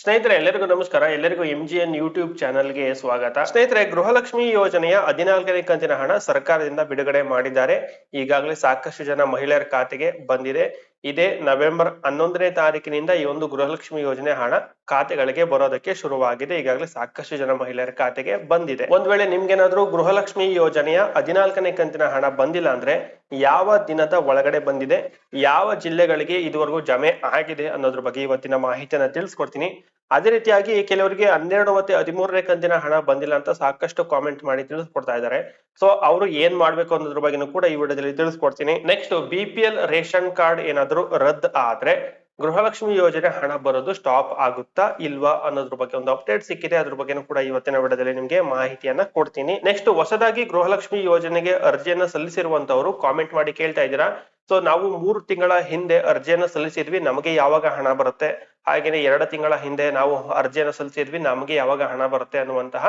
ಸ್ನೇಹಿತರೆ, ಎಲ್ಲರಿಗೂ ನಮಸ್ಕಾರ. ಎಲ್ಲರಿಗೂ ಎಂ ಜಿ ಎನ್ ಯೂಟ್ಯೂಬ್ ಚಾನಲ್ಗೆ ಸ್ವಾಗತ. ಸ್ನೇಹಿತರೆ, ಗೃಹಲಕ್ಷ್ಮಿ ಯೋಜನೆಯ ಹದಿನಾಲ್ಕನೇ ಕಂತಿನ ಹಣ ಸರ್ಕಾರದಿಂದ ಬಿಡುಗಡೆ ಮಾಡಿದ್ದಾರೆ. ಈಗಾಗಲೇ ಸಾಕಷ್ಟು ಜನ ಮಹಿಳೆಯರ ಖಾತೆಗೆ ಬಂದಿದೆ. ಇದೇ ನವೆಂಬರ್ ಹನ್ನೊಂದನೇ ತಾರೀಕಿನಿಂದ ಈ ಒಂದು ಗೃಹಲಕ್ಷ್ಮಿ ಯೋಜನೆ ಹಣ ಖಾತೆಗಳಿಗೆ ಬರೋದಕ್ಕೆ ಶುರುವಾಗಿದೆ. ಈಗಾಗಲೇ ಸಾಕಷ್ಟು ಜನ ಮಹಿಳೆಯರ ಖಾತೆಗೆ ಬಂದಿದೆ. ಒಂದ್ ವೇಳೆ ನಿಮ್ಗೇನಾದ್ರೂ ಗೃಹಲಕ್ಷ್ಮಿ ಯೋಜನೆಯ ಹದಿನಾಲ್ಕನೇ ಕಂತಿನ ಹಣ ಬಂದಿಲ್ಲ ಅಂದ್ರೆ ಯಾವ ದಿನದ ಒಳಗಡೆ ಬಂದಿದೆ, ಯಾವ ಜಿಲ್ಲೆಗಳಿಗೆ ಇದುವರೆಗೂ ಜಮೆ ಆಗಿದೆ ಅನ್ನೋದ್ರ ಬಗ್ಗೆ ಇವತ್ತಿನ ಮಾಹಿತಿಯನ್ನ ತಿಳಿಸ್ಕೊಡ್ತೀನಿ. ಅದೇ ರೀತಿಯಾಗಿ ಕೆಲವರಿಗೆ ಹನ್ನೆರಡು ಮತ್ತೆ ಹದಿಮೂರನೇ ಕಂತಿನ ಹಣ ಬಂದಿಲ್ಲ ಅಂತ ಸಾಕಷ್ಟು ಕಾಮೆಂಟ್ ಮಾಡಿ ತಿಳಿಸ್ಕೊಡ್ತಾ ಇದ್ದಾರೆ. ಸೊ ಅವರು ಏನ್ ಮಾಡ್ಬೇಕು ಅನ್ನೋದ್ರ ಬಗ್ಗೆನೂ ಕೂಡ ಈ ವಿಡಿಯೋದಲ್ಲಿ ತಿಳಿಸ್ಕೊಡ್ತೀನಿ. Next B P L ration card ಏನಾದ್ರು ರದ್ದು ಆದ್ರೆ ಗೃಹಲಕ್ಷ್ಮಿ ಯೋಜನೆ ಹಣ ಬರೋದು ಸ್ಟಾಪ್ ಆಗುತ್ತಾ ಇಲ್ವಾ ಅನ್ನೋದ್ರ ಬಗ್ಗೆ ಒಂದು ಅಪ್ಡೇಟ್ ಸಿಕ್ಕಿದೆ. ಅದ್ರ ಬಗ್ಗೆನೂ ಕೂಡ ಇವತ್ತಿನ ವಿಡಿಯೋದಲ್ಲಿ ನಿಮ್ಗೆ ಮಾಹಿತಿಯನ್ನ ಕೊಡ್ತೀನಿ. ನೆಕ್ಸ್ಟ್ ಹೊಸದಾಗಿ ಗೃಹಲಕ್ಷ್ಮಿ ಯೋಜನೆಗೆ ಅರ್ಜಿಯನ್ನ ಸಲ್ಲಿಸಿರುವಂತವರು ಕಾಮೆಂಟ್ ಮಾಡಿ ಕೇಳ್ತಾ ಇದ್ದೀರಾ? ಸೊ ನಾವು ಮೂರು ತಿಂಗಳ ಹಿಂದೆ ಅರ್ಜಿಯನ್ನ ಸಲ್ಲಿಸಿದ್ವಿ. ನಮಗೆ ಯಾವಾಗ ಹಣ ಬರುತ್ತೆ? ಹಾಗೇನೆ ಎರಡು ತಿಂಗಳ ಹಿಂದೆ ನಾವು ಅರ್ಜಿಯನ್ನು ಸಲ್ಲಿಸಿದ್ವಿ. ನಮಗೆ ಯಾವಾಗ ಹಣ ಬರುತ್ತೆ ಅನ್ನುವಂತಹ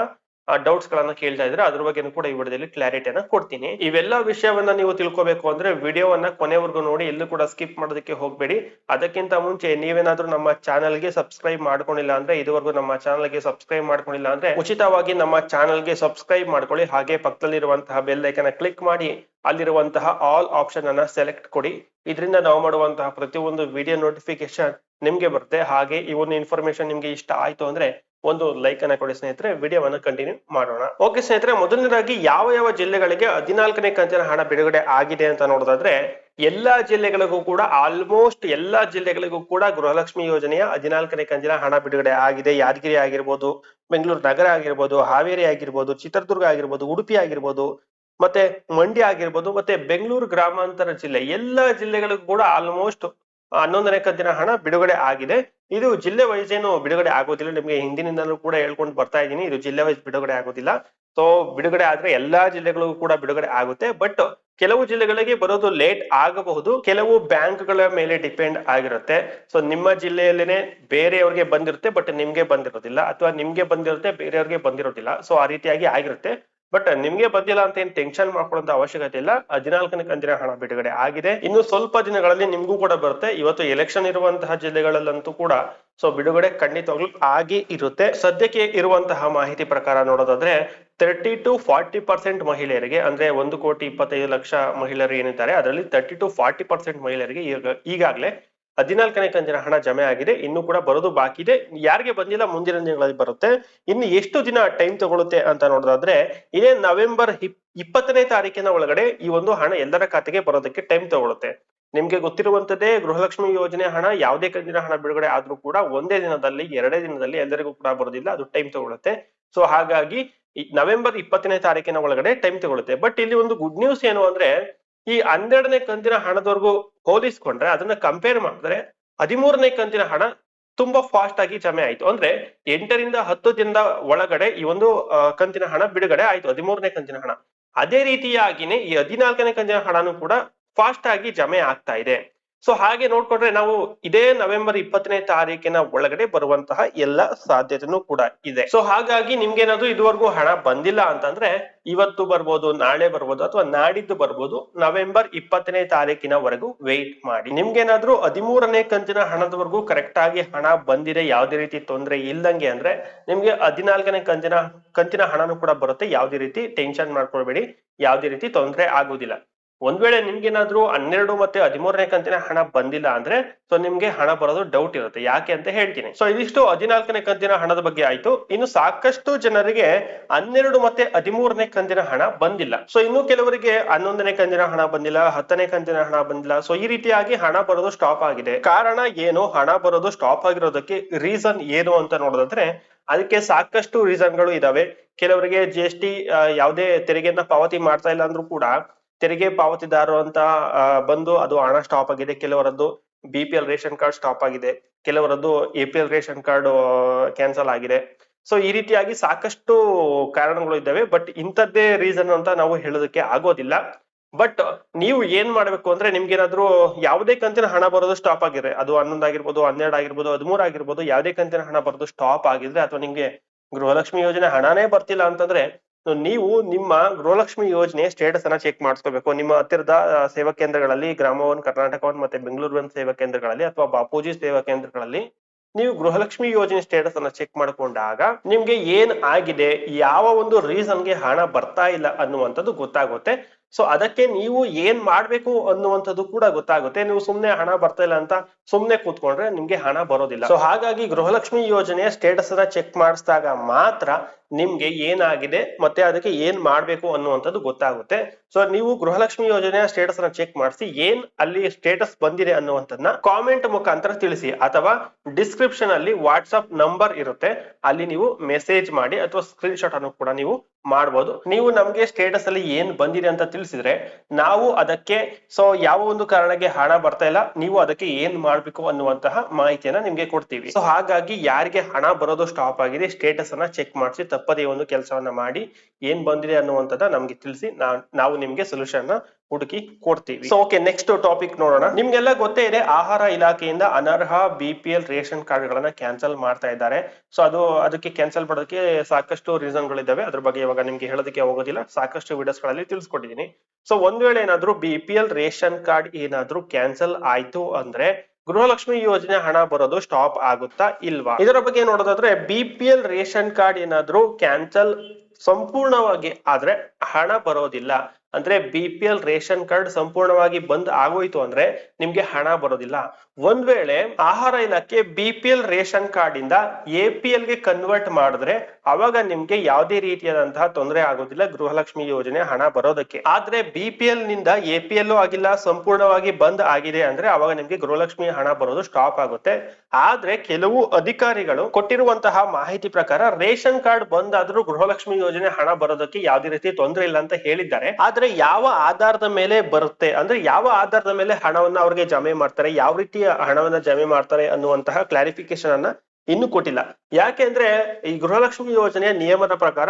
ಡೌಟ್ಸ್ ಗಳನ್ನ ಕೇಳ್ತಾ ಇದ್ರೆ ಅದ್ರ ಬಗ್ಗೆನೂ ಕೂಡ ಈ ವಿಡಿಯೋದಲ್ಲಿ ಕ್ಲಾರಿಟಿಯನ್ನ ಕೊಡ್ತೀನಿ. ಇವೆಲ್ಲ ವಿಷಯವನ್ನ ನೀವು ತಿಳ್ಕೊಬೇಕು ಅಂದ್ರೆ ವಿಡಿಯೋವನ್ನ ಕೊನೆವರೆಗೂ ನೋಡಿ, ಎಲ್ಲೂ ಕೂಡ ಸ್ಕಿಪ್ ಮಾಡೋದಕ್ಕೆ ಹೋಗ್ಬೇಡಿ. ಅದಕ್ಕಿಂತ ಮುಂಚೆ ನೀವೇನಾದ್ರೂ ನಮ್ಮ ಚಾನಲ್ಗೆ ಸಬ್ಸ್ಕ್ರೈಬ್ ಮಾಡ್ಕೊಂಡಿಲ್ಲ ಅಂದ್ರೆ ಇದುವರೆಗೂ ನಮ್ಮ ಚಾನಲ್ಗೆ ಸಬ್ಸ್ಕ್ರೈಬ್ ಮಾಡ್ಕೊಂಡಿಲ್ಲ ಅಂದ್ರೆ ಉಚಿತವಾಗಿ ನಮ್ಮ ಚಾನಲ್ಗೆ ಸಬ್ಸ್ಕ್ರೈಬ್ ಮಾಡ್ಕೊಳ್ಳಿ. ಹಾಗೆ ಪಕ್ಕದಲ್ಲಿರುವಂತಹ ಬೆಲ್ ಐಕನ್ ಕ್ಲಿಕ್ ಮಾಡಿ, ಅಲ್ಲಿರುವಂತಹ ಆಲ್ ಆಪ್ಷನ್ ಅನ್ನ ಸೆಲೆಕ್ಟ್ ಕೊಡಿ. ಇದರಿಂದ ನಾವು ಮಾಡುವಂತಹ ಪ್ರತಿಯೊಂದು ವಿಡಿಯೋ ನೋಟಿಫಿಕೇಶನ್ ನಿಮ್ಗೆ ಬರುತ್ತೆ. ಹಾಗೆ ಈ ಒಂದು ಇನ್ಫಾರ್ಮೇಶನ್ ನಿಮ್ಗೆ ಇಷ್ಟ ಆಯ್ತು ಅಂದ್ರೆ ಒಂದು ಲೈಕ್ ಅನ್ನ ಕೊಡಿ ಸ್ನೇಹಿತರೆ ವಿಡಿಯೋವನ್ನು ಕಂಟಿನ್ಯೂ ಮಾಡೋಣ. ಓಕೆ ಸ್ನೇಹಿತರೆ, ಮೊದಲನೇದಾಗಿ ಯಾವ ಯಾವ ಜಿಲ್ಲೆಗಳಿಗೆ ಹದಿನಾಲ್ಕನೇ ಕಂತಿನ ಹಣ ಬಿಡುಗಡೆ ಆಗಿದೆ ಅಂತ ನೋಡೋದಾದ್ರೆ, ಎಲ್ಲಾ ಜಿಲ್ಲೆಗಳಿಗೂ ಕೂಡ ಆಲ್ಮೋಸ್ಟ್ ಎಲ್ಲಾ ಜಿಲ್ಲೆಗಳಿಗೂ ಕೂಡ ಗೃಹಲಕ್ಷ್ಮಿ ಯೋಜನೆಯ ಹದಿನಾಲ್ಕನೇ ಕಂತಿನ ಹಣ ಬಿಡುಗಡೆ ಆಗಿದೆ. ಯಾದಗಿರಿ ಆಗಿರ್ಬೋದು, ಬೆಂಗಳೂರು ನಗರ ಆಗಿರ್ಬೋದು, ಹಾವೇರಿ ಆಗಿರ್ಬೋದು, ಚಿತ್ರದುರ್ಗ ಆಗಿರ್ಬೋದು, ಉಡುಪಿ ಆಗಿರ್ಬೋದು, ಮತ್ತೆ ಮಂಡ್ಯ ಆಗಿರ್ಬೋದು, ಮತ್ತೆ ಬೆಂಗಳೂರು ಗ್ರಾಮಾಂತರ ಜಿಲ್ಲೆ, ಎಲ್ಲಾ ಜಿಲ್ಲೆಗಳಿಗೂ ಕೂಡ ಆಲ್ಮೋಸ್ಟ್ ಹನ್ನೊಂದನೇ ಕಂತಿನ ಹಣ ಬಿಡುಗಡೆ ಆಗಿದೆ. ಇದು ಜಿಲ್ಲೆ ವೈಸ್ ಏನು ಬಿಡುಗಡೆ ಆಗೋದಿಲ್ಲ. ನಿಮ್ಗೆ ಹಿಂದಿನಿಂದಲೂ ಕೂಡ ಹೇಳ್ಕೊಂಡು ಬರ್ತಾ ಇದ್ದೀನಿ. ಇದು ಜಿಲ್ಲೆ ವೈಸ್ ಬಿಡುಗಡೆ ಆಗೋದಿಲ್ಲ. ಸೊ ಬಿಡುಗಡೆ ಆದ್ರೆ ಎಲ್ಲಾ ಜಿಲ್ಲೆಗಳಿಗೂ ಕೂಡ ಬಿಡುಗಡೆ ಆಗುತ್ತೆ. ಬಟ್ ಕೆಲವು ಜಿಲ್ಲೆಗಳಿಗೆ ಬರೋದು ಲೇಟ್ ಆಗಬಹುದು. ಕೆಲವು ಬ್ಯಾಂಕ್ಗಳ ಮೇಲೆ ಡಿಪೆಂಡ್ ಆಗಿರುತ್ತೆ. ಸೊ ನಿಮ್ಮ ಜಿಲ್ಲೆಯಲ್ಲೇನೆ ಬೇರೆಯವ್ರಿಗೆ ಬಂದಿರುತ್ತೆ ಬಟ್ ನಿಮ್ಗೆ ಬಂದಿರೋದಿಲ್ಲ. ಅಥವಾ ನಿಮ್ಗೆ ಬಂದಿರುತ್ತೆ, ಬೇರೆಯವ್ರಿಗೆ ಬಂದಿರೋದಿಲ್ಲ. ಸೊ ಆ ರೀತಿಯಾಗಿ ಆಗಿರುತ್ತೆ. ಬಟ್ ನಿಮ್ಗೆ ಬಂದಿಲ್ಲ ಅಂತ ಏನ್ ಟೆನ್ಷನ್ ಮಾಡ್ಕೊಳ್ಳೋ ಅವಶ್ಯಕತೆ ಇಲ್ಲ. ಹದಿನಾಲ್ಕನೇ ಕಂತಿನ ಹಣ ಬಿಡುಗಡೆ ಆಗಿದೆ. ಇನ್ನು ಸ್ವಲ್ಪ ದಿನಗಳಲ್ಲಿ ನಿಮ್ಗೂ ಕೂಡ ಬರುತ್ತೆ. ಇವತ್ತು ಎಲೆಕ್ಷನ್ ಇರುವಂತಹ ಜಿಲ್ಲೆಗಳಲ್ಲಂತೂ ಕೂಡ ಸೊ ಬಿಡುಗಡೆ ಖಂಡಿತವಾಗ್ಲೂ ಆಗಿ ಇರುತ್ತೆ. ಸದ್ಯಕ್ಕೆ ಇರುವಂತಹ ಮಾಹಿತಿ ಪ್ರಕಾರ ನೋಡೋದಾದ್ರೆ ತರ್ಟಿ ಟು ಫಾರ್ಟಿ ಪರ್ಸೆಂಟ್ ಮಹಿಳೆಯರಿಗೆ, ಅಂದ್ರೆ ಒಂದು ಕೋಟಿ ಇಪ್ಪತ್ತೈದು ಲಕ್ಷ ಮಹಿಳೆಯರು ಏನಿದ್ದಾರೆ, ಅದರಲ್ಲಿ ತರ್ಟಿ ಟು ಫಾರ್ಟಿ ಪರ್ಸೆಂಟ್ ಮಹಿಳೆಯರಿಗೆ ಈಗ, ಈಗಾಗಲೇ ಹದಿನಾಲ್ಕನೇ ಕಂತಿನ ಹಣ ಜಮೆ ಆಗಿದೆ. ಇನ್ನು ಕೂಡ ಬರೋದು ಬಾಕಿ ಇದೆ. ಯಾರಿಗೆ ಬಂದಿಲ್ಲ, ಮುಂದಿನ ದಿನಗಳಲ್ಲಿ ಬರುತ್ತೆ. ಇನ್ನು ಎಷ್ಟು ದಿನ ಟೈಮ್ ತಗೊಳುತ್ತೆ ಅಂತ ನೋಡೋದಾದ್ರೆ, ಇದೇ ನವೆಂಬರ್ ಇಪ್ಪತ್ತನೇ ತಾರೀಕಿನ ಒಳಗಡೆ ಈ ಒಂದು ಹಣ ಎಲ್ಲರ ಖಾತೆಗೆ ಬರೋದಕ್ಕೆ ಟೈಮ್ ತಗೊಳುತ್ತೆ. ನಿಮ್ಗೆ ಗೊತ್ತಿರುವಂತದ್ದೇ ಗೃಹಲಕ್ಷ್ಮಿ ಯೋಜನೆ ಹಣ, ಯಾವುದೇ ಕಂತಿನ ಹಣ ಬಿಡುಗಡೆ ಆದ್ರೂ ಕೂಡ ಒಂದೇ ದಿನದಲ್ಲಿ, ಎರಡೇ ದಿನದಲ್ಲಿ ಎಲ್ಲರಿಗೂ ಕೂಡ ಬರೋದಿಲ್ಲ. ಅದು ಟೈಮ್ ತಗೊಳುತ್ತೆ. ಸೊ ಹಾಗಾಗಿ ನವೆಂಬರ್ ಇಪ್ಪತ್ತನೇ ತಾರೀಕಿನ ಒಳಗಡೆ ಟೈಮ್ ತಗೊಳುತ್ತೆ. ಬಟ್ ಇಲ್ಲಿ ಒಂದು ಗುಡ್ ನ್ಯೂಸ್ ಏನು ಅಂದ್ರೆ, ಈ ಹನ್ನೆರಡನೇ ಕಂತಿನ ಹಣದವರೆಗೂ ಹೋಲಿಸ್ಕೊಂಡ್ರೆ ಅದನ್ನ ಕಂಪೇರ್ ಮಾಡಿದ್ರೆ ಹದಿಮೂರನೇ ಕಂತಿನ ಹಣ ತುಂಬಾ ಫಾಸ್ಟ್ ಆಗಿ ಜಮೆ ಆಯ್ತು. ಅಂದ್ರೆ ಎಂಟರಿಂದ ಹತ್ತು ದಿನದ ಒಳಗಡೆ ಈ ಒಂದು ಕಂತಿನ ಹಣ ಬಿಡುಗಡೆ ಆಯ್ತು, ಹದಿಮೂರನೇ ಕಂತಿನ ಹಣ. ಅದೇ ರೀತಿಯಾಗಿನೇ ಈ ಹದಿನಾಲ್ಕನೇ ಕಂತಿನ ಹಣನೂ ಕೂಡ ಫಾಸ್ಟ್ ಆಗಿ ಜಮೆ ಆಗ್ತಾ ಇದೆ. ಸೊ ಹಾಗೆ ನೋಡ್ಕೊಂಡ್ರೆ ನಾವು ಇದೇ ನವೆಂಬರ್ ಇಪ್ಪತ್ತನೇ ತಾರೀಕಿನ ಒಳಗಡೆ ಬರುವಂತಹ ಎಲ್ಲ ಸಾಧ್ಯತೆನೂ ಕೂಡ ಇದೆ. ಸೊ ಹಾಗಾಗಿ ನಿಮ್ಗೇನಾದ್ರೂ ಇದುವರೆಗೂ ಹಣ ಬಂದಿಲ್ಲ ಅಂತಂದ್ರೆ ಇವತ್ತು ಬರ್ಬೋದು, ನಾಳೆ ಬರ್ಬೋದು ಅಥವಾ ನಾಡಿದ್ದು ಬರ್ಬೋದು ನವೆಂಬರ್ ಇಪ್ಪತ್ತನೇ ತಾರೀಕಿನವರೆಗೂ ವೆಯ್ಟ್ ಮಾಡಿ. ನಿಮ್ಗೇನಾದ್ರೂ ಹದಿಮೂರನೇ ಕಂತಿನ ಹಣದವರೆಗೂ ಕರೆಕ್ಟ್ ಆಗಿ ಹಣ ಬಂದಿದೆ, ಯಾವುದೇ ರೀತಿ ತೊಂದರೆ ಇಲ್ಲಂಗೆ ಅಂದ್ರೆ ನಿಮ್ಗೆ ಹದಿನಾಲ್ಕನೇ ಕಂತಿನ ಕಂತಿನ ಹಣನೂ ಕೂಡ ಬರುತ್ತೆ. ಯಾವುದೇ ರೀತಿ ಟೆನ್ಷನ್ ಮಾಡ್ಕೊಳ್ಬೇಡಿ, ಯಾವುದೇ ರೀತಿ ತೊಂದರೆ ಆಗುದಿಲ್ಲ ಒಂದ್ ವೇಳೆ ನಿಮ್ಗೇನಾದ್ರೂ ಹನ್ನೆರಡು ಮತ್ತೆ ಹದಿಮೂರನೇ ಕಂತಿನ ಹಣ ಬಂದಿಲ್ಲ ಅಂದ್ರೆ ಸೊ ನಿಮ್ಗೆ ಹಣ ಬರೋದು ಡೌಟ್ ಇರುತ್ತೆ. ಯಾಕೆ ಅಂತ ಹೇಳ್ತೀನಿ. ಸೊ ಇದಿಷ್ಟು ಹದಿನಾಲ್ಕನೇ ಕಂತಿನ ಹಣದ ಬಗ್ಗೆ ಆಯ್ತು. ಇನ್ನು ಸಾಕಷ್ಟು ಜನರಿಗೆ ಹನ್ನೆರಡು ಮತ್ತೆ ಹದಿಮೂರನೇ ಕಂತಿನ ಹಣ ಬಂದಿಲ್ಲ. ಸೊ ಇನ್ನು ಕೆಲವರಿಗೆ ಹನ್ನೊಂದನೇ ಕಂತಿನ ಹಣ ಬಂದಿಲ್ಲ, ಹತ್ತನೇ ಕಂತಿನ ಹಣ ಬಂದಿಲ್ಲ. ಸೊ ಈ ರೀತಿಯಾಗಿ ಹಣ ಬರೋದು ಸ್ಟಾಪ್ ಆಗಿದೆ. ಕಾರಣ ಏನು? ಹಣ ಬರೋದು ಸ್ಟಾಪ್ ಆಗಿರೋದಕ್ಕೆ ರೀಸನ್ ಏನು ಅಂತ ನೋಡೋದಾದ್ರೆ, ಅದಕ್ಕೆ ಸಾಕಷ್ಟು ರೀಸನ್ಗಳು ಇದಾವೆ. ಕೆಲವರಿಗೆ ಜಿ ಎಸ್ ಟಿ ಯಾವುದೇ ತೆರಿಗೆಯನ್ನ ಪಾವತಿ ಮಾಡ್ತಾ ಇಲ್ಲ ಅಂದ್ರೂ ಕೂಡ ತೆರಿಗೆ ಪಾವತಿದಾರರು ಅಂತ ಬಂದು ಅದು ಹಣ ಸ್ಟಾಪ್ ಆಗಿದೆ. ಕೆಲವರದ್ದು B P L ration card stop ಆಗಿದೆ. ಕೆಲವರದ್ದು A P L ration card cancel ಆಗಿದೆ. ಸೊ ಈ ರೀತಿಯಾಗಿ ಸಾಕಷ್ಟು ಕಾರಣಗಳು ಇದ್ದಾವೆ. ಬಟ್ ಇಂಥದ್ದೇ ರೀಸನ್ ಅಂತ ನಾವು ಹೇಳೋದಕ್ಕೆ ಆಗೋದಿಲ್ಲ. ಬಟ್ ನೀವು ಏನ್ ಮಾಡ್ಬೇಕು ಅಂದ್ರೆ ನಿಮ್ಗೇನಾದ್ರೂ ಯಾವುದೇ ಕಂತಿನ ಹಣ ಬರೋದು ಸ್ಟಾಪ್ ಆಗಿದೆ ಅದು ಹನ್ನೊಂದು ಆಗಿರ್ಬೋದು, ಹನ್ನೆರಡು ಆಗಿರ್ಬೋದು, ಹದಿಮೂರು ಆಗಿರ್ಬೋದು, ಯಾವುದೇ ಕಂತಿನ ಹಣ ಬರೋದು ಸ್ಟಾಪ್ ಆಗಿದ್ರೆ ಅಥವಾ ನಿಮ್ಗೆ ಗೃಹಲಕ್ಷ್ಮಿ ಯೋಜನೆ ಹಣನೇ ಬರ್ತಿಲ್ಲ ಅಂತಂದ್ರೆ ನೀವು ನಿಮ್ಮ ಗೃಹಲಕ್ಷ್ಮಿ ಯೋಜನೆ ಸ್ಟೇಟಸ್ ಅನ್ನ ಚೆಕ್ ಮಾಡಿಸ್ಕೋಬೇಕು. ನಿಮ್ಮ ಹತ್ತಿರದ ಸೇವಾ ಕೇಂದ್ರಗಳಲ್ಲಿ, ಗ್ರಾಮವನ್ ಕರ್ನಾಟಕ ಒನ್ ಮತ್ತೆ ಬೆಂಗಳೂರು ಒನ್ ಸೇವಾ ಕೇಂದ್ರಗಳಲ್ಲಿ ಅಥವಾ ಬಾಪೂಜಿ ಸೇವಾ ಕೇಂದ್ರಗಳಲ್ಲಿ ನೀವು ಗೃಹಲಕ್ಷ್ಮಿ ಯೋಜನೆ ಸ್ಟೇಟಸ್ ಅನ್ನ ಚೆಕ್ ಮಾಡ್ಕೊಂಡಾಗ ನಿಮ್ಗೆ ಏನ್ ಆಗಿದೆ, ಯಾವ ಒಂದು ರೀಸನ್ಗೆ ಹಣ ಬರ್ತಾ ಇಲ್ಲ ಅನ್ನುವಂಥದ್ದು ಗೊತ್ತಾಗುತ್ತೆ. ಸೊ ಅದಕ್ಕೆ ನೀವು ಏನ್ ಮಾಡ್ಬೇಕು ಅನ್ನುವಂಥದ್ದು ಕೂಡ ಗೊತ್ತಾಗುತ್ತೆ. ನೀವು ಸುಮ್ನೆ ಹಣ ಬರ್ತಾ ಇಲ್ಲ ಅಂತ ಸುಮ್ನೆ ಕೂತ್ಕೊಂಡ್ರೆ ನಿಮ್ಗೆ ಹಣ ಬರೋದಿಲ್ಲ. ಸೊ ಹಾಗಾಗಿ ಗೃಹಲಕ್ಷ್ಮಿ ಯೋಜನೆಯ ಸ್ಟೇಟಸ್ ಅನ್ನ ಚೆಕ್ ಮಾಡಿಸಿದಾಗ ಮಾತ್ರ ನಿಮ್ಗೆ ಏನಾಗಿದೆ ಮತ್ತೆ ಅದಕ್ಕೆ ಏನ್ ಮಾಡ್ಬೇಕು ಅನ್ನುವಂಥದ್ದು ಗೊತ್ತಾಗುತ್ತೆ. ಸೊ ನೀವು ಗೃಹಲಕ್ಷ್ಮಿ ಯೋಜನೆಯ ಸ್ಟೇಟಸ್ ಅನ್ನ ಚೆಕ್ ಮಾಡಿಸಿ ಏನ್ ಅಲ್ಲಿ ಸ್ಟೇಟಸ್ ಬಂದಿದೆ ಅನ್ನುವಂಥದ್ದನ್ನ ಕಾಮೆಂಟ್ ಮುಖಾಂತರ ತಿಳಿಸಿ. ಅಥವಾ ಡಿಸ್ಕ್ರಿಪ್ಷನ್ ಅಲ್ಲಿ ವಾಟ್ಸ್ಆಪ್ ನಂಬರ್ ಇರುತ್ತೆ. ಅಲ್ಲಿ ನೀವು ಮೆಸೇಜ್ ಮಾಡಿ ಅಥವಾ ಸ್ಕ್ರೀನ್ ಶಾಟ್ ಅನ್ನು ಕೂಡ ನೀವು ಮಾಡಬಹುದು ನೀವು ನಮ್ಗೆ ಸ್ಟೇಟಸ್ ಅಲ್ಲಿ ಏನ್ ಬಂದಿದೆ ಅಂತ ತಿಳಿಸಿದ್ರೆ, ನಾವು ಅದಕ್ಕೆ ಸೊ ಯಾವ ಒಂದು ಕಾರಣಕ್ಕೆ ಹಣ ಬರ್ತಾ ಇಲ್ಲ, ನೀವು ಅದಕ್ಕೆ ಏನ್ ಮಾಡ್ಬೇಕು ಅನ್ನುವಂತಹ ಮಾಹಿತಿಯನ್ನ ನಿಮ್ಗೆ ಕೊಡ್ತೀವಿ. ಸೊ ಹಾಗಾಗಿ ಯಾರಿಗೆ ಹಣ ಬರೋದು ಸ್ಟಾಪ್ ಆಗಿದೆ ಸ್ಟೇಟಸ್ ಅನ್ನ ಚೆಕ್ ಮಾಡಿಸಿ, ತಪ್ಪದೇ ಒಂದು ಕೆಲಸವನ್ನ ಮಾಡಿ, ಏನ್ ಬಂದಿದೆ ಅನ್ನುವಂಥದ್ದು ನಮ್ಗೆ ತಿಳಿಸಿ ನಾವು ನಿಮ್ಗೆ ಸೊಲ್ಯೂಷನ್ ಹುಡುಕಿ ಕೊಡ್ತೀವಿ. ಸೊ ಓಕೆ ನೆಕ್ಸ್ಟ್ ಟಾಪಿಕ್ ನೋಡೋಣ. ನಿಮ್ಗೆಲ್ಲ ಗೊತ್ತೇ ಇದೆ ಆಹಾರ ಇಲಾಖೆಯಿಂದ ಅನರ್ಹ B P L ration card ಗಳನ್ನ ಕ್ಯಾನ್ಸಲ್ ಮಾಡ್ತಾ ಇದ್ದಾರೆ. ಸೊ ಅದು ಅದಕ್ಕೆ ಕ್ಯಾನ್ಸಲ್ ಮಾಡೋದಕ್ಕೆ ಸಾಕಷ್ಟು ರೀಸನ್ ಗಳಿದಾವೆ ಅದ್ರ ಬಗ್ಗೆ ಇವಾಗ ನಿಮ್ಗೆ ಹೇಳೋದಕ್ಕೆ ಹೋಗೋದಿಲ್ಲ ಸಾಕಷ್ಟು ವಿಡಿಯೋಸ್ಗಳಲ್ಲಿ ತಿಳಿಸ್ಕೊಟ್ಟಿದ್ದೀನಿ. ಸೊ ಒಂದ್ ವೇಳೆ ಏನಾದ್ರೂ B P L ration card ಏನಾದ್ರೂ ಕ್ಯಾನ್ಸಲ್ ಆಯ್ತು ಅಂದ್ರೆ ಗೃಹಲಕ್ಷ್ಮಿ ಯೋಜನೆ ಹಣ ಬರೋದು ಸ್ಟಾಪ್ ಆಗುತ್ತಾ ಇಲ್ವಾ? ಇದರ ಬಗ್ಗೆ ನೋಡೋದಾದ್ರೆ B P L ration card ಏನಾದ್ರೂ ಕ್ಯಾನ್ಸಲ್ ಸಂಪೂರ್ಣವಾಗಿ ಆದ್ರೆ ಹಣ ಬರೋದಿಲ್ಲ. ಅಂದ್ರೆ B P L ration card ಸಂಪೂರ್ಣವಾಗಿ ಬಂದ್ ಆಗೋಯ್ತು ಅಂದ್ರೆ ನಿಮ್ಗೆ ಹಣ ಬರೋದಿಲ್ಲ. ಒಂದ್ ವೇಳೆ ಆಹಾರ ಇಲಾಖೆ B P L ration card ಇಂದ ಎ ಪಿ ಎಲ್ಗೆ ಕನ್ವರ್ಟ್ ಮಾಡಿದ್ರೆ ಅವಾಗ ನಿಮ್ಗೆ ಯಾವುದೇ ರೀತಿಯಾದಂತಹ ತೊಂದರೆ ಆಗೋದಿಲ್ಲ, ಗೃಹಲಕ್ಷ್ಮಿ ಯೋಜನೆ ಹಣ ಬರೋದಕ್ಕೆ. ಆದ್ರೆ ಬಿ ಪಿ ಎಲ್ನಿಂದ ಎ ಪಿ ಎಲ್ ಆಗಿಲ್ಲ, ಸಂಪೂರ್ಣವಾಗಿ ಬಂದ್ ಆಗಿದೆ ಅಂದ್ರೆ ಅವಾಗ ನಿಮ್ಗೆ ಗೃಹಲಕ್ಷ್ಮಿ ಹಣ ಬರೋದು ಸ್ಟಾಪ್ ಆಗುತ್ತೆ. ಆದ್ರೆ ಕೆಲವು ಅಧಿಕಾರಿಗಳು ಕೊಟ್ಟಿರುವಂತಹ ಮಾಹಿತಿ ಪ್ರಕಾರ ರೇಷನ್ ಕಾರ್ಡ್ ಬಂದ್ ಆದ್ರೂ ಗೃಹಲಕ್ಷ್ಮಿ ಯೋಜನೆ ಹಣ ಬರೋದಕ್ಕೆ ಯಾವುದೇ ರೀತಿ ತೊಂದರೆ ಇಲ್ಲ ಅಂತ ಹೇಳಿದ್ದಾರೆ. ಆದ್ರೆ ಯಾವ ಆಧಾರದ ಮೇಲೆ ಬರುತ್ತೆ? ಅಂದ್ರೆ ಯಾವ ಆಧಾರದ ಮೇಲೆ ಹಣವನ್ನ ಅವ್ರಿಗೆ ಜಮೆ ಮಾಡ್ತಾರೆ? ಯಾವ ರೀತಿಯ ಹಣವನ್ನ ಜಮೆ ಮಾಡ್ತಾರೆ ಅನ್ನುವಂತಹ ಕ್ಲಾರಿಫಿಕೇಶನ್ ಅನ್ನ ಇನ್ನೂ ಕೊಟ್ಟಿಲ್ಲ. ಯಾಕೆಂದ್ರೆ ಈ ಗೃಹಲಕ್ಷ್ಮಿ ಯೋಜನೆಯ ನಿಯಮದ ಪ್ರಕಾರ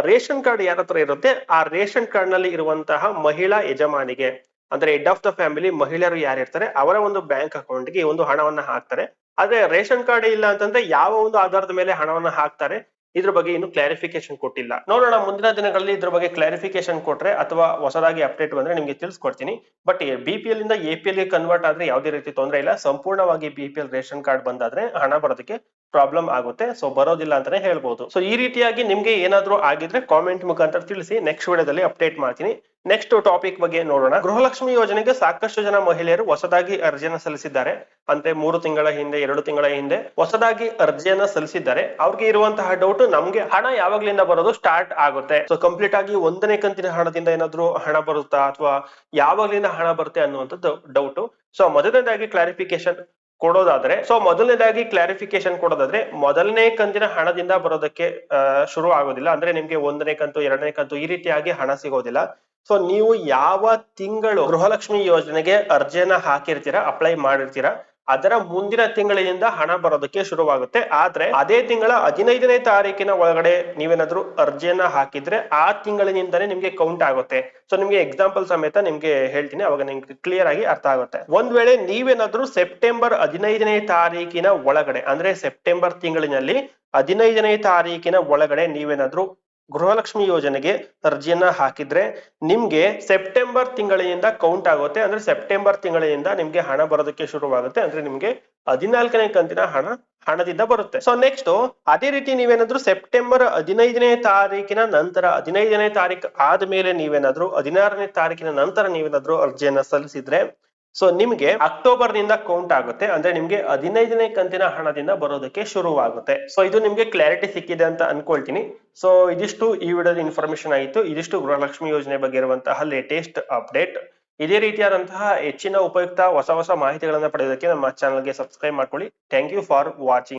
ರೇಷನ್ ಕಾರ್ಡ್ ಯಾರ ಹತ್ರ ಇರುತ್ತೆ? ಆ ರೇಷನ್ ಕಾರ್ಡ್ನಲ್ಲಿ ಇರುವಂತಹ ಮಹಿಳಾ ಯಜಮಾನಿಗೆ. ಅಂದ್ರೆ ಹೆಡ್ ಆಫ್ ದ ಫ್ಯಾಮಿಲಿ ಮಹಿಳೆಯರು ಯಾರಿರ್ತಾರೆ ಅವರ ಒಂದು ಬ್ಯಾಂಕ್ ಅಕೌಂಟ್ಗೆ ಒಂದು ಹಣವನ್ನ ಹಾಕ್ತಾರೆ. ಆದ್ರೆ ರೇಷನ್ ಕಾರ್ಡ್ ಇಲ್ಲ ಅಂತಂದ್ರೆ ಯಾವ ಒಂದು ಆಧಾರದ ಮೇಲೆ ಹಣವನ್ನ ಹಾಕ್ತಾರೆ? ಇದ್ರ ಬಗ್ಗೆ ಇನ್ನು ಕ್ಲಾರಿಫಿಕೇಶನ್ ಕೊಟ್ಟಿಲ್ಲ. ನೋಡೋಣ, ಮುಂದಿನ ದಿನಗಳಲ್ಲಿ ಇದ್ರ ಬಗ್ಗೆ ಕ್ಲಾರಿಫಿಕೇಶನ್ ಕೊಟ್ರೆ ಅಥವಾ ಹೊಸದಾಗಿ ಅಪ್ಡೇಟ್ ಬಂದ್ರೆ ನಿಮ್ಗೆ ತಿಳಿಸ್ಕೊಡ್ತೀನಿ. ಬಟ್ ಬಿ ಪಿ ಎಲ್ ಇಂದ ಎ ಪಿ ಎಲ್ಗೆ ಕನ್ವರ್ಟ್ ಆದ್ರೆ ಯಾವುದೇ ರೀತಿ ತೊಂದರೆ ಇಲ್ಲ. ಸಂಪೂರ್ಣವಾಗಿ ಬಿ ಪಿ ರೇಷನ್ ಕಾರ್ಡ್ ಬಂದಾದ್ರೆ ಹಣ ಬರೋದಕ್ಕೆ ಪ್ರಾಬ್ಲಮ್ ಆಗುತ್ತೆ. ಸೊ ಬರೋದಿಲ್ಲ ಅಂತಾನೆ ಹೇಳ್ಬೋದು. ಸೊ ಈ ರೀತಿಯಾಗಿ ನಿಮ್ಗೆ ಏನಾದ್ರೂ ಆಗಿದ್ರೆ ಕಾಮೆಂಟ್ ಮುಖಾಂತರ ತಿಳಿಸಿ. ನೆಕ್ಸ್ಟ್ ವಿಡಿಯೋದಲ್ಲಿ ಅಪ್ಡೇಟ್ ಮಾಡ್ತೀನಿ. ನೆಕ್ಸ್ಟ್ ಟಾಪಿಕ್ ಬಗ್ಗೆ ನೋಡೋಣ. ಗೃಹಲಕ್ಷ್ಮಿ ಯೋಜನೆಗೆ ಸಾಕಷ್ಟು ಜನ ಮಹಿಳೆಯರು ಹೊಸದಾಗಿ ಅರ್ಜಿಯನ್ನ ಸಲ್ಲಿಸಿದ್ದಾರೆ. ಅಂದ್ರೆ ಮೂರು ತಿಂಗಳ ಹಿಂದೆ, ಎರಡು ತಿಂಗಳ ಹಿಂದೆ ಹೊಸದಾಗಿ ಅರ್ಜಿಯನ್ನ ಸಲ್ಲಿಸಿದ್ದಾರೆ. ಅವ್ರಿಗೆ ಇರುವಂತಹ ಡೌಟ್ ನಮ್ಗೆ ಹಣ ಯಾವಾಗ್ಲಿಂದ ಬರೋದು ಸ್ಟಾರ್ಟ್ ಆಗುತ್ತೆ. ಸೊ ಕಂಪ್ಲೀಟ್ ಆಗಿ ಒಂದನೇ ಕಂತಿನ ಹಣದಿಂದ ಏನಾದ್ರೂ ಹಣ ಬರುತ್ತಾ? ಅಥವಾ ಯಾವಾಗ್ಲಿಂದ ಹಣ ಬರುತ್ತೆ ಅನ್ನುವಂಥದ್ದು ಡೌಟ್ ಸೊ ಮೊದಲನೇದಾಗಿ ಕ್ಲಾರಿಫಿಕೇಶನ್ ಕೊಡೋದಾದ್ರೆ ಸೊ ಮೊದಲನೇದಾಗಿ ಕ್ಲಾರಿಫಿಕೇಶನ್ ಕೊಡೋದಾದ್ರೆ, ಮೊದಲನೇ ಕಂತಿನ ಹಣದಿಂದ ಬರೋದಕ್ಕೆ ಶುರು ಆಗೋದಿಲ್ಲ. ಅಂದ್ರೆ ನಿಮ್ಗೆ ಒಂದನೇ ಕಂತು, ಎರಡನೇ ಕಂತು ಈ ರೀತಿಯಾಗಿ ಹಣ ಸಿಗೋದಿಲ್ಲ. ಸೊ ನೀವು ಯಾವ ತಿಂಗಳು ಗೃಹಲಕ್ಷ್ಮಿ ಯೋಜನೆಗೆ ಅರ್ಜಿಯನ್ನ ಹಾಕಿರ್ತೀರಾ ಅಪ್ಲೈ ಮಾಡಿರ್ತೀರಾ ಅದರ ಮುಂದಿನ ತಿಂಗಳಿನಿಂದ ಹಣ ಬರೋದಕ್ಕೆ ಶುರುವಾಗುತ್ತೆ. ಆದ್ರೆ ಅದೇ ತಿಂಗಳ ಹದಿನೈದನೇ ತಾರೀಕಿನ ಒಳಗಡೆ ನೀವೇನಾದ್ರೂ ಅರ್ಜಿಯನ್ನ ಹಾಕಿದ್ರೆ ಆ ತಿಂಗಳಿನಿಂದನೇ ನಿಮ್ಗೆ ಕೌಂಟ್ ಆಗುತ್ತೆ. ಸೊ ನಿಮ್ಗೆ ಎಕ್ಸಾಂಪಲ್ ಸಮೇತ ನಿಮ್ಗೆ ಹೇಳ್ತೀನಿ. ಅವಾಗ ನಿಮ್ಗೆ ಕ್ಲಿಯರ್ ಆಗಿ ಅರ್ಥ ಆಗುತ್ತೆ. ಒಂದ್ ವೇಳೆ ನೀವೇನಾದ್ರೂ ಸೆಪ್ಟೆಂಬರ್ ಹದಿನೈದನೇ ತಾರೀಕಿನ ಒಳಗಡೆ, ಅಂದ್ರೆ ಸೆಪ್ಟೆಂಬರ್ ತಿಂಗಳಿನಲ್ಲಿ ಹದಿನೈದನೇ ತಾರೀಕಿನ ಒಳಗಡೆ ನೀವೇನಾದ್ರೂ ಗೃಹಲಕ್ಷ್ಮಿ ಯೋಜನೆಗೆ ಅರ್ಜಿಯನ್ನ ಹಾಕಿದ್ರೆ ನಿಮ್ಗೆ ಸೆಪ್ಟೆಂಬರ್ ತಿಂಗಳಿನಿಂದ ಕೌಂಟ್ ಆಗುತ್ತೆ. ಅಂದ್ರೆ ಸೆಪ್ಟೆಂಬರ್ ತಿಂಗಳಿನಿಂದ ನಿಮ್ಗೆ ಹಣ ಬರೋದಕ್ಕೆ ಶುರುವಾಗುತ್ತೆ. ಅಂದ್ರೆ ನಿಮ್ಗೆ ಹದಿನಾಲ್ಕನೇ ಕಂತಿನ ಹಣ, ಹಣದಿಂದ ಬರುತ್ತೆ. ಸೊ ನೆಕ್ಸ್ಟ್ ಅದೇ ರೀತಿ ನೀವೇನಾದ್ರೂ ಸೆಪ್ಟೆಂಬರ್ ಹದಿನೈದನೇ ತಾರೀಕಿನ ನಂತರ, ಹದಿನೈದನೇ ತಾರೀಕು ಆದ್ಮೇಲೆ ನೀವೇನಾದ್ರೂ, ಹದಿನಾರನೇ ತಾರೀಕಿನ ನಂತರ ನೀವೇನಾದ್ರೂ ಅರ್ಜಿಯನ್ನ ಸಲ್ಲಿಸಿದ್ರೆ ಸೊ ನಿಮ್ಗೆ ಅಕ್ಟೋಬರ್ನಿಂದ ಕೌಂಟ್ ಆಗುತ್ತೆ. ಅಂದ್ರೆ ನಿಮ್ಗೆ ಹದಿನೈದನೇ ಕಂತಿನ ಹಣದಿಂದ ಬರೋದಕ್ಕೆ ಶುರುವಾಗುತ್ತೆ. ಸೊ ಇದು ನಿಮ್ಗೆ ಕ್ಲಾರಿಟಿ ಸಿಕ್ಕಿದೆ ಅಂತ ಅನ್ಕೊಳ್ತೀನಿ. ಸೊ ಇದಿಷ್ಟು ಈ ವಿಡಿಯೋದ ಇನ್ಫಾರ್ಮೇಶನ್ ಆಯಿತು ಇದಿಷ್ಟು ಗೃಹಲಕ್ಷ್ಮಿ ಯೋಜನೆ ಬಗ್ಗೆ ಇರುವಂತಹ ಲೇಟೆಸ್ಟ್ ಅಪ್ಡೇಟ್ ಇದೇ ರೀತಿಯಾದಂತಹ ಹೆಚ್ಚಿನ ಉಪಯುಕ್ತ ಹೊಸ ಹೊಸ ಮಾಹಿತಿಗಳನ್ನ ಪಡೆಯೋದಕ್ಕೆ ನಮ್ಮ ಚಾನಲ್ಗೆ ಸಬ್ಸ್ಕ್ರೈಬ್ ಮಾಡ್ಕೊಳ್ಳಿ. Thank you for watching